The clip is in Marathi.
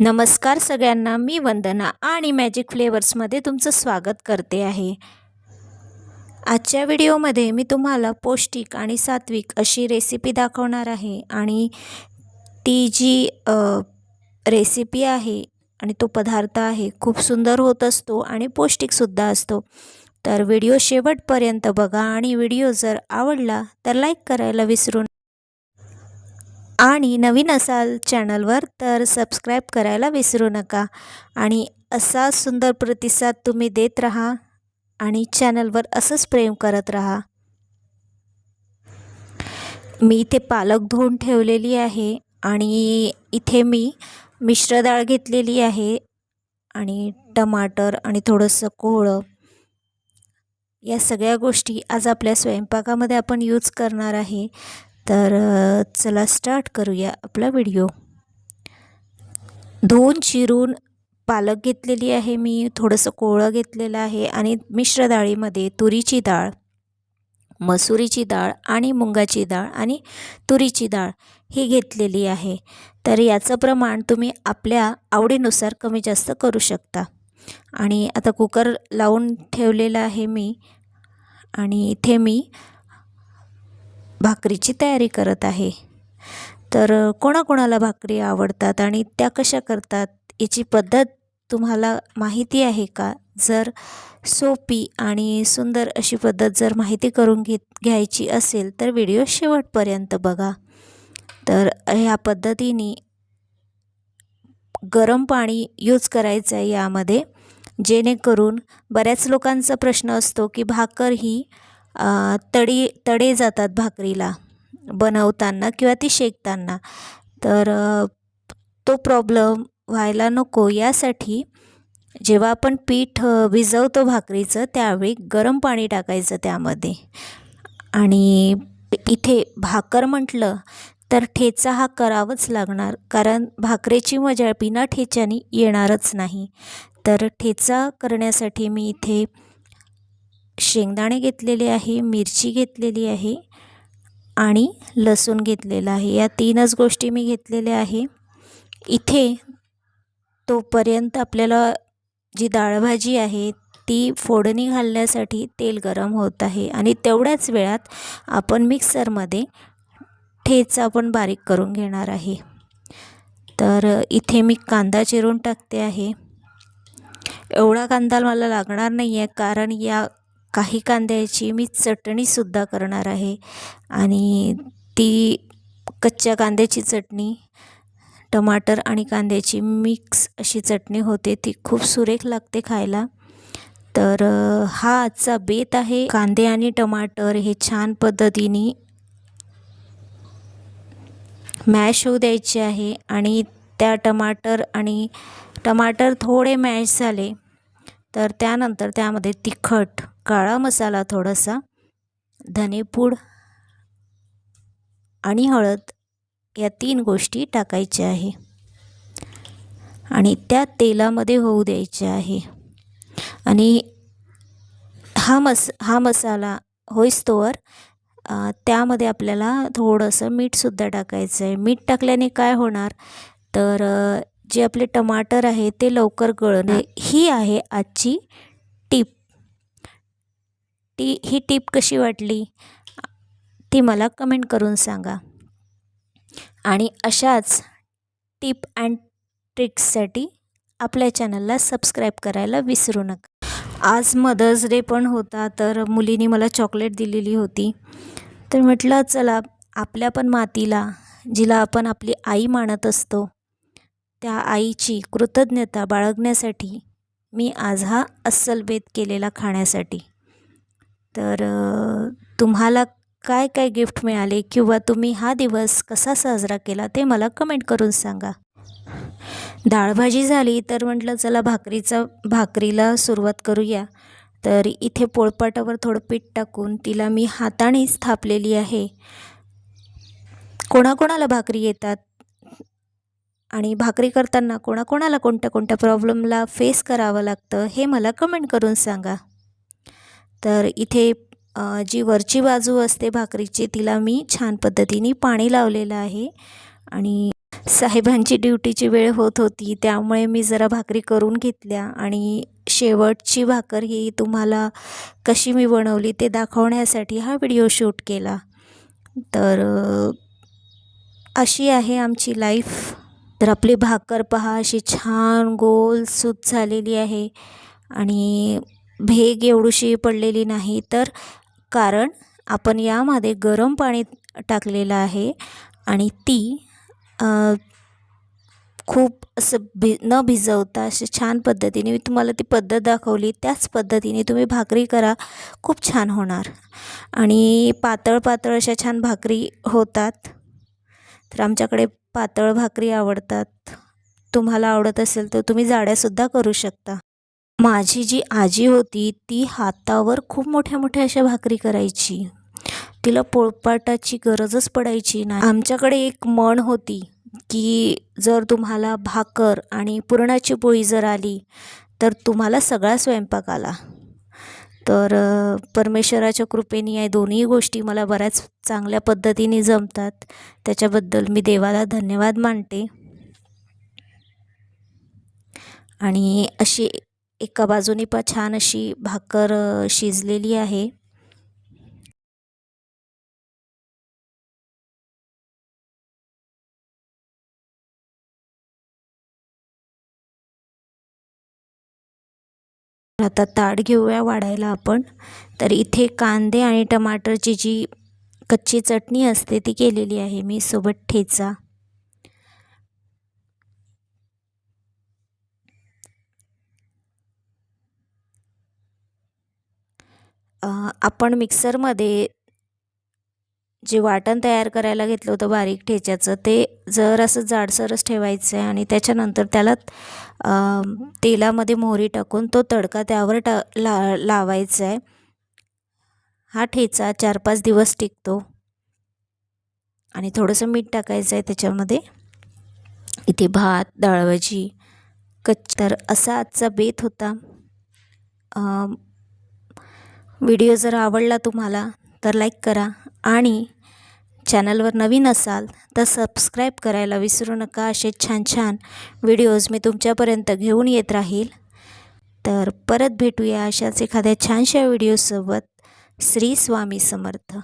नमस्कार सगळ्यांना मी वंदना आणि मॅजिक फ्लेवर्समध्ये तुमचं स्वागत करते आहे. आजच्या व्हिडिओमध्ये मी तुम्हाला पौष्टिक आणि सात्विक अशी रेसिपी दाखवणार आहे आणि ती जी रेसिपी आहे आणि तो पदार्थ आहे खूप सुंदर होत असतो आणि पौष्टिकसुद्धा असतो. तर व्हिडिओ शेवटपर्यंत बघा आणि व्हिडिओ जर आवडला तर लाईक करायला विसरू आणि नवीन असाल चॅनलवर तर सबस्क्राईब करायला विसरू नका. आणि असा सुंदर प्रतिसाद तुम्ही देत राहा आणि चॅनलवर असंच प्रेम करत राहा. मी इथे पालक धुवून ठेवलेली आहे आणि इथे मी मिश्र डाळ घेतलेली आहे आणि टमाटर आणि थोडंसं कोहळं. या सगळ्या गोष्टी आज आपल्या स्वयंपाकामध्ये आपण यूज करणार आहे. तर चला स्टार्ट करूया आपला व्हिडिओ धुवून चिरून पालक घेतलेली आहे मी थोडंसं कोवळं घेतलेलं आहे आणि मिश्र डाळीमध्ये तुरीची डाळ मसुरीची डाळ आणि मुंगाची डाळ आणि तुरीची डाळ ही घेतलेली आहे. तर याचं प्रमाण तुम्ही आपल्या आवडीनुसार कमी जास्त करू शकता. आणि आता कुकर लावून ठेवलेलं आहे मी आणि इथे मी भाकरीची तयारी करत आहे. तर कोणाकोणाला भाकरी आवडतात आणि त्या कशा करतात याची पद्धत तुम्हाला माहिती आहे का? जर सोपी आणि सुंदर अशी पद्धत जर माहिती करून घेत घ्यायची असेल तर व्हिडिओ शेवटपर्यंत बघा. तर ह्या पद्धतीने गरम पाणी यूज करायचं आहे यामध्ये. जेणेकरून बऱ्याच लोकांचा प्रश्न असतो की भाकर ही तडी तडे जातात भाकरीला बनवताना किंवा ती शेकताना. तर तो प्रॉब्लेम व्हायला नको. यासाठी जेव्हा आपण पीठ भिजवतो भाकरीचं त्यावेळी गरम पाणी टाकायचं त्यामध्ये. आणि इथे भाकर म्हटलं तर ठेचा हा करावाच लागणार. कारण भाकरीची मजा बिना ठेच्याने येणारच नाही. तर ठेचा करण्यासाठी मी इथे शेंगदाणे घेतलेले आहे मिरची घेतलेली आहे आणि लसूण घेतलेलं आहे. या तीनच गोष्टी मी घेतलेल्या आहे. इथे तोपर्यंत आपल्याला जी डाळभाजी आहे ती फोडणी घालण्यासाठी तेल गरम होत आहे आणि तेवढ्याच वेळात आपण मिक्सरमध्ये ठेचा आपण बारीक करून घेणार आहे. तर इथे मी कांदा चिरून टाकते आहे. एवढा कांदा मला लागणार नाही आहे कारण या काही कांद्याची मी चटणीसुद्धा करणार आहे. आणि ती कच्च्या कांद्याची चटणी टमाटर आणि कांद्याची मिक्स अशी चटणी होते. ती खूप सुरेख लागते खायला. तर हा आजचा बेत आहे. कांदे आणि टमाटर हे छान पद्धतीने मॅश होऊ द्यायचे आहे. आणि त्या टमाटर आणि टमाटर थोडे मॅश झाले तर त्यानंतर त्यामध्ये तिखट काळा मसाला थोडासा धनेपूड आणि हळद या तीन गोष्टी टाकायच्या आहे. आणि त्या तेलामध्ये होऊ द्यायच्या आहे. आणि हा मस हा मसाला होईस्तोवर त्यामध्ये आपल्याला थोडंसं मीठसुद्धा टाकायचं आहे. मीठ टाकल्याने काय होणार? तर जे आपले टमाटर आहे ते लवकर गळणे ही आहे आजची टिप. ती ही टीप कशी वाटली? ती मला कमेंट करून सांगा. आणि अशाच टिप अँड ट्रिक्ससाठी आपल्या चॅनलला सबस्क्राईब करायला विसरू नका. आज मदर्स डे पण होता तर मुलीने मला चॉकलेट दिलेली होती. तर म्हटलं चला आपल्या पण मातीला जिला आपण आपली आई मानत असतो त्या आईची कृतज्ञता बाळगण्यासाठी मी आज हा अस्सल बेत केलेला खाण्यासाठी तर तुम्हाला काय काय गिफ्ट मिळाले किंवा तुम्ही हा दिवस कसा साजरा केला ते मला कमेंट करून सांगा. डाळभाजी झाली तर म्हटलं चला भाकरीचा भाकरीला सुरुवात करूया. तर इथे पोळपाटावर थोडं पीठ टाकून तिला मी हातानेच थापलेली आहे. कोणाकोणाला भाकरी येतात? आणि भाकरी करताना कोणाकोणाला कोणत्या कोणत्या प्रॉब्लेमला फेस करावं लागतं हे मला कमेंट करून सांगा. तर इथे जी वरची बाजू असते भाकरीची तिला मी छान पद्धतीने पाणी लावलेलं आहे. आणि साहेबांची ड्युटीची वेळ होत होती त्यामुळे मी जरा भाकरी करून घेतल्या. आणि शेवटची भाकर ही तुम्हाला कशी मी बनवली ते दाखवण्यासाठी हा व्हिडिओ शूट केला. तर अशी आहे आमची लाईफ. तर आपली भाकर पहा अशी छान गोल सूत झालेली आहे. आणि भेग एवढीशी पडलेली नाही. तर कारण आपण यामध्ये गरम पाणी टाकलेलं आहे आणि ती खूप असं भि न भिजवता अशी छान पद्धतीने मी तुम्हाला ती पद्धत दाखवली त्याच पद्धतीने तुम्ही भाकरी करा. खूप छान होणार. आणि पातळ पातळ अशा छान भाकरी होतात. तर आमच्याकडे पातळ भाकरी आवडतात. तुम्हाला आवडत असेल तर तुम्ही जाड्यासुद्धा करू शकता. माझी जी आजी होती ती हातावर खूप मोठ्या मोठ्या अशा भाकरी करायची. तिला पोळपाटाची गरजच पडायची नाही. आमच्याकडे एक म्हण होती की जर तुम्हाला भाकर आणि पुरणाची पोळी जर आली तर तुम्हाला सगळा स्वयंपाक आला. तर परमेश्वराच्या कृपेने या दोन्ही गोष्टी मला बऱ्याच चांगल्या पद्धतीने जमतात. त्याच्याबद्दल मी देवाला धन्यवाद मानते. आणि अशी एका बाजूने पण छान अशी भाकर शिजलेली आहे. आता ताट घेऊया वाढायला आपण. तर इथे कांदे आणि टमाटरची जी कच्ची चटणी असते ती केलेली आहे मी सोबत ठेचा. आपण मिक्सरमध्ये जे वाटण तयार करायला घेतलं होतं बारीक ठेच्याचं ते जर असं जाडसरच ठेवायचं आहे आणि त्याच्यानंतर त्याला तेलामध्ये मोहरी टाकून तो तडका त्यावर टा ला लावायचा आहे. हा ठेचा चार पाच दिवस टिकतो. आणि थोडंसं मीठ टाकायचं आहे त्याच्यामध्ये. इथे भात डाळभाजी कच तर असा आजचा बेत होता. व्हिडिओ जर आवडला तुम्हाला तर लाईक करा आणि चॅनलवर नवीन असाल तर सबस्क्राईब करायला विसरू नका. असे छान छान व्हिडिओज मी तुमच्यापर्यंत घेऊन येत राहील. तर परत भेटूया अशाच एखाद्या छानशा व्हिडिओसोबत. श्री स्वामी समर्थ.